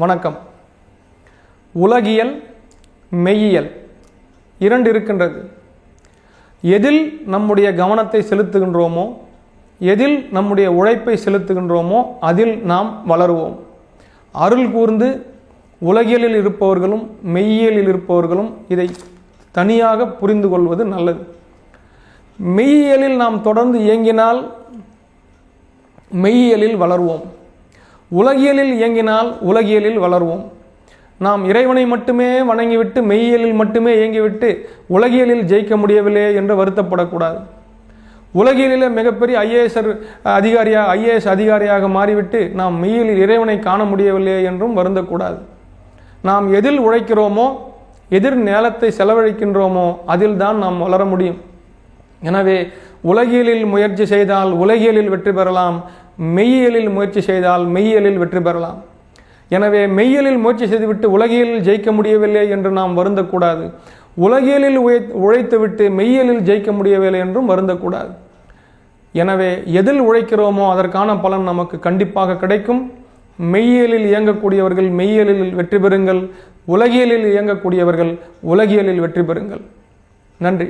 வணக்கம். உலகியல் மெய்யியல் இரண்டு இருக்கின்றது. எதில் நம்முடைய கவனத்தை செலுத்துகின்றோமோ எதில் நம்முடைய உழைப்பை செலுத்துகின்றோமோ அதில் நாம் வளருவோம். அருள் கூர்ந்து உலகியலில் இருப்பவர்களும் மெய்யியலில் இருப்பவர்களும் இதை தனியாக புரிந்து கொள்வது நல்லது. மெய்யியலில் நாம் தொடர்ந்து இயங்கினால் மெய்யியலில் வளர்வோம். உலகியலில் இயங்கினால் உலகியலில் வளர்வோம். நாம் இறைவனை மட்டுமே வணங்கிவிட்டு மெய்யியலில் மட்டுமே இயங்கிவிட்டு உலகியலில் ஜெயிக்க முடியவில்லை என்று வருத்தப்படக்கூடாது. உலகியலில் மிகப்பெரிய ஐஏஎஸ் அதிகாரியாக ஐஏஎஸ் அதிகாரியாக மாறிவிட்டு நாம் மெய்யிலில் இறைவனை காண முடியவில்லை என்றும் வருந்தக்கூடாது. நாம் எதில் உழைக்கிறோமோ எதிர் நேலத்தை செலவழிக்கின்றோமோ அதில் தான் நாம் வளர முடியும். எனவே உலகியலில் முயற்சி செய்தால் உலகியலில் வெற்றி பெறலாம். மெய்யியலில் முயற்சி செய்தால் மெய்யியலில் வெற்றி பெறலாம். எனவே மெய்யியலில் முயற்சி செய்துவிட்டு உலகியலில் ஜெயிக்க முடியவில்லை என்று நாம் வருந்தக்கூடாது. உலகியலில் உழை உழைத்துவிட்டு மெய்யியலில் ஜெயிக்க முடியவில்லை என்றும் வருந்தக்கூடாது. எனவே எதில் உழைக்கிறோமோ அதற்கான பலன் நமக்கு கண்டிப்பாக கிடைக்கும். மெய்யியலில் இயங்கக்கூடியவர்கள் மெய்யியலில் வெற்றி பெறுங்கள். உலகியலில் இயங்கக்கூடியவர்கள் உலகியலில் வெற்றி பெறுங்கள். நன்றி.